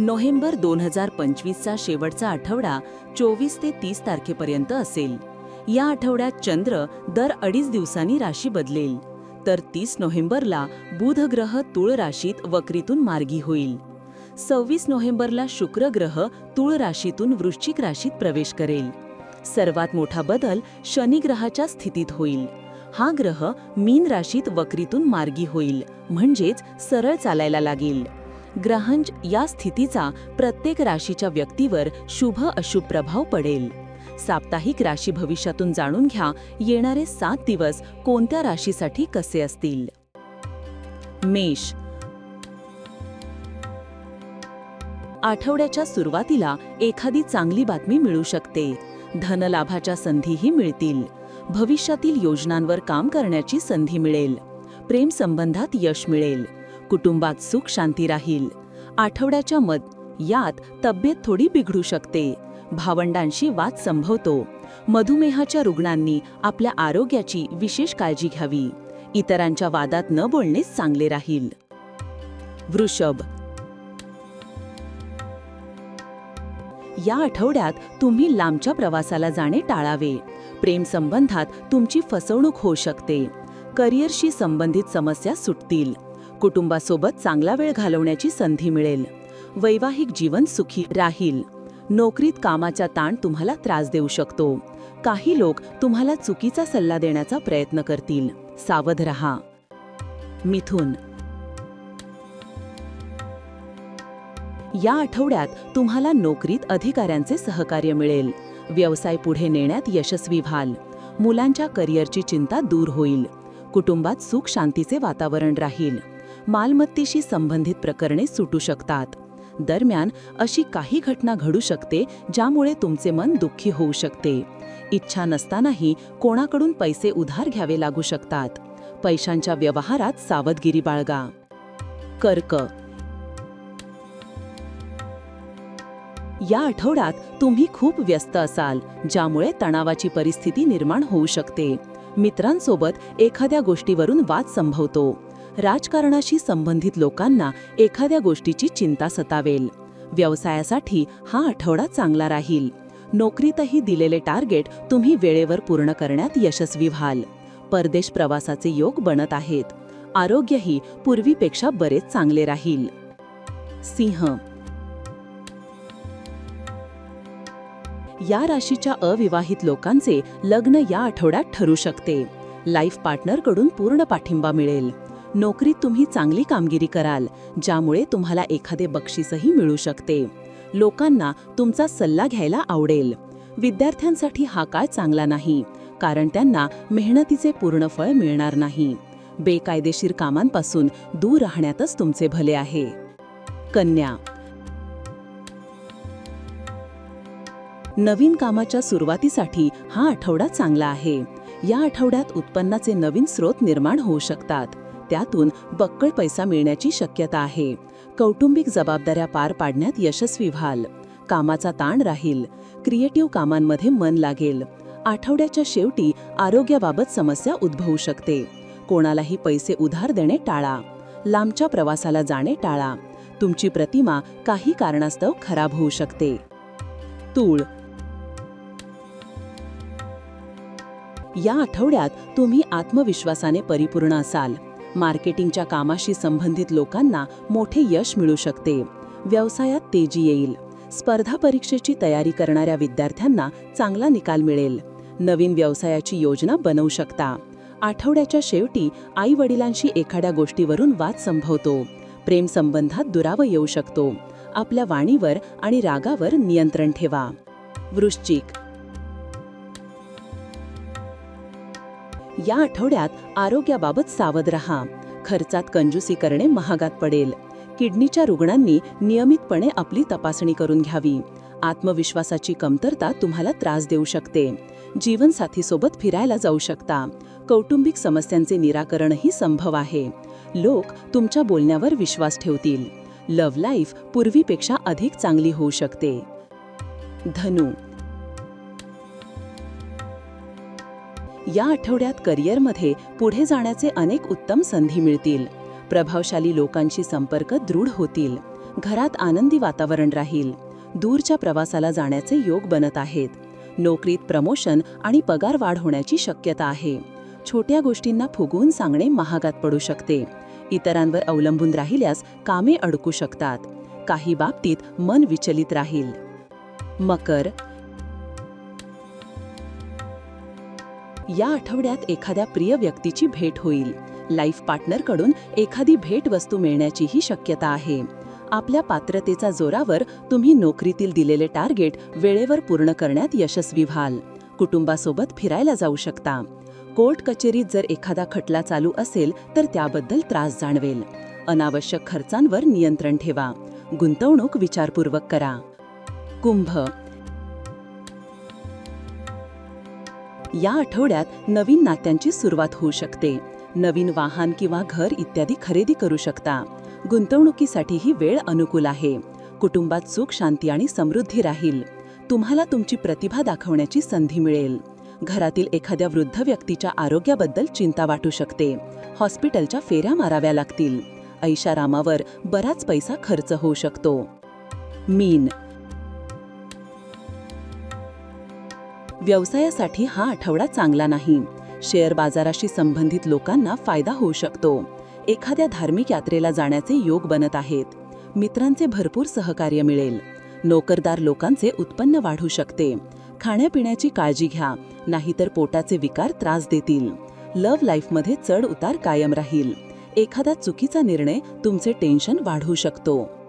November दोन हजार पंचवीसचा शेवटचा आठवडा चोवीस ते तीस तारखेपर्यंत असेल. या आठवड्यात चंद्र दर अडीच दिवसांनी राशी बदलेल. तर तीस नोव्हेंबरला बुध ग्रह तुळ राशीत वक्रीतून मार्गी होईल. सव्वीस नोव्हेंबरला शुक्र ग्रह तुळ राशीतून वृश्चिक राशीत प्रवेश करेल. सर्वात मोठा बदल शनिग्रहाच्या स्थितीत होईल. हा ग्रह मीन राशीत वक्रीतून मार्गी होईल म्हणजेच सरळ चालायला लागेल. ग्रहंज या स्थितीचा प्रत्येक राशीच्या व्यक्तीवर शुभ अशुभ प्रभाव पडेल. साप्ताहिक राशी भविष्यातून जाणून घ्या येणारे सात दिवस कोणत्या राशीसाठी कसे असतील? मेष. आठवड्याच्या सुरुवातीला एखादी चांगली बातमी मिळू शकते. धनलाभाच्या संधीही मिळतील. भविष्यातील योजनांवर काम करण्याची संधी मिळेल. प्रेमसंबंधात यश मिळेल. कुटुंबात सुख शांती राहील. आठवड्याच्या मध यात तब्येत थोडी बिघडू शकते. भावंडांशी वाद संभवतो. मधुमेहाच्या रुग्णांनी आपल्या आरोग्याची विशेष काळजी घ्यावी. इतरांच्या वादात न बोलणेच चांगले राहील. वृषभ. या आठवड्यात तुम्ही लांबच्या प्रवासाला जाणे टाळावे. प्रेम संबंधात तुमची फसवणूक होऊ शकते. करिअरशी संबंधित समस्या सुटतील. कुटुंबासोबत चांगला वेळ घालवण्याची संधी मिळेल. वैवाहिक जीवन सुखी राहील. नोकरीत कामाचा ताण तुम्हाला त्रास देऊ शकतो. काही लोक तुम्हाला चुकीचा सल्ला देण्याचा प्रयत्न करतील. सावध रहा. मिथुन. या आठवड्यात तुम्हाला नोकरीत अधिकाऱ्यांचे सहकार्य मिळेल. व्यवसाय पुढे नेण्यात यशस्वी व्हाल. मुलांच्या करिअरची चिंता दूर होईल. कुटुंबात सुख शांतीचे वातावरण राहील. मालमत्तेशी संबंधित प्रकरणे सुटू शकतात. दरम्यान अशी काही घटना घडू शकते ज्यामुळे तुमचे मन दुःखी होऊ शकते. इच्छा नसतानाही कोणाकडून पैसे उधार घ्यावे लागू शकतात. पैशांच्या व्यवहारात सावधगिरी बाळगा. कर्क. या आठवड्यात तुम्ही खूप व्यस्त असाल ज्यामुळे तणावाची परिस्थिती निर्माण होऊ शकते. मित्रांसोबत एखाद्या गोष्टीवरून वाद संभवतो. राजकारणाशी संबंधित लोकांना एखाद्या गोष्टीची चिंता सतावेल. व्यवसायासाठी हा आठवडा चांगला राहील. नोकरीतही दिलेले टार्गेट तुम्ही वेळेवर पूर्ण करण्यात यशस्वी व्हाल. परदेश प्रवासाचे योग बनत आहेत. आरोग्यही पूर्वीपेक्षा बरेच चांगले राहील. सिंह. या राशीच्या अविवाहित लोकांचे लग्न या आठवड्यात ठरू शकते. लाईफ पार्टनरकडून पूर्ण पाठिंबा मिळेल. नोकरीत तुम्ही चांगली कामगिरी कराल ज्यामुळे तुम्हाला एखादे बक्षीसही मिळू शकते. लोकांना तुमचा सल्ला घ्यायला आवडेल. विद्यार्थ्यांसाठी हा काळ चांगला नाही कारण त्यांना मेहनतीचे पूर्ण फळ मिळणार नाही. बेकायदेशीर कामांपासून दूर राहण्यातच तुमचे भले आहे. कन्या नवीन कामाच्या सुरुवातीसाठी हा आठवडा चांगला आहे. या आठवड्यात उत्पन्नाचे नवीन स्रोत निर्माण होऊ शकतात. त्यातून बक्कळ पैसा मिळण्याची शक्यता आहे. कौटुंबिक जबाबदाऱ्या पार पाडण्यात यशस्वी व्हाल. कामाचा ताण राहील. क्रिएटिव्ह कामांमध्ये मन लागेल. आठवड्याच्या शेवटी आरोग्याबाबत समस्या उद्भवू शकते. कोणालाही पैसे उधार देणे टाळा. लांबच्या प्रवासाला जाणे टाळा. तुमची प्रतिमा काही कारणास्तव खराब होऊ शकते. तूळ. या आठवड्यात तुम्ही आत्मविश्वासाने परिपूर्ण असाल. मार्केटिंगच्या कामाशी संबंधित लोकांना मोठे यश मिळू शकते. व्यवसायात तेजी येईल. स्पर्धा परीक्षेची तयारी करणाऱ्या विद्यार्थ्यांना चांगला निकाल मिळेल. नवीन व्यवसायाची योजना बनवू शकता. आठवड्याच्या शेवटी आई वडिलांशी एखाद्या गोष्टीवरून वाद संभवतो. प्रेम संबंधात येऊ शकतो. आपल्या वाणीवर आणि रागावर नियंत्रण ठेवा. वृश्चिक या आठवड्यात आरोग्याबाबत सावध रहा. खर्चात कंजूसी करणे महागात पडेल. किडनीच्या रुग्णांनी नियमितपणे आपली तपासणी करून घ्यावी. आत्मविश्वासाची कमतरता तुम्हाला त्रास देऊ शकते. जीवनसाथीसोबत फिरायला जाऊ शकता. कौटुंबिक समस्यांचे निराकरणही संभव आहे. लोक तुमच्या बोलण्यावर विश्वास ठेवतील. लव्ह लाईफ पूर्वीपेक्षा अधिक चांगली होऊ शकते. धनु या आठवड्यात करिअरमध्ये पुढे जाण्याचे अनेक उत्तम संधी मिळतील. प्रभावशाली लोकांशी संपर्क दृढ होतील. घरात आनंदी वातावरण राहील. दूरच्या प्रवासाला जाण्याचे योग बनत आहेत. नोकरीत प्रमोशन आणि पगार वाढ होण्याची शक्यता आहे. छोट्या गोष्टींना फुगवून सांगणे महागात पडू शकते. इतरांवर अवलंबून राहिल्यास कामे अडकू शकतात. काही बाबतीत मन विचलित राहील. मकर या आठवड्यात एखाद्या प्रिय व्यक्तीची भेट होईल. लाईफ पार्टनरकडून एखादी भेटवस्तू मिळण्याचीही शक्यता आहे. आपल्या पात्रतेचा जोरावर तुम्ही नोकरीतील दिलेले टार्गेट वेळेवर पूर्ण करण्यात यशस्वी व्हाल. कुटुंबासोबत फिरायला जाऊ शकता. कोर्ट कचेरीत जर एखादा खटला चालू असेल तर त्याबद्दल त्रास जाणवेल. अनावश्यक खर्चांवर नियंत्रण ठेवा. गुंतवणूक विचारपूर्वक करा. कुंभ या आठवड्यात नवीन नात्यांची सुरुवात होऊ शकते. नवीन वाहन किंवा घर इत्यादी खरेदी करू शकता. गुंतवणुकीसाठी ही वेळ अनुकूल आहे. कुटुंबात सुख शांती आणि समृद्धी राहील. तुम्हाला तुमची प्रतिभा दाखवण्याची संधी मिळेल. घरातील एखाद्या वृद्ध व्यक्तीच्या आरोग्याबद्दल चिंता वाटू शकते. हॉस्पिटलच्या फेऱ्या माराव्या लागतील. ऐशारामावर बराच पैसा खर्च होऊ शकतो. मीन व्यवसायासाठी हा आठवडा चांगला नाही. शेअर बाजाराशी संबंधित लोकांना फायदा होऊ शकतो. एखाद्या धार्मिक यात्रेला जाण्याचे योग बनत आहेत. मित्रांचे भरपूर सहकार्य मिळेल. नोकरदार लोकांचे उत्पन्न वाढू शकते. खाण्यापिण्याची काळजी घ्या नाहीतर पोटाचे विकार त्रास देतील. लव्ह लाईफमध्ये चढ उतार कायम राहील. एखादा चुकीचा निर्णय तुमचे टेन्शन वाढवू शकतो.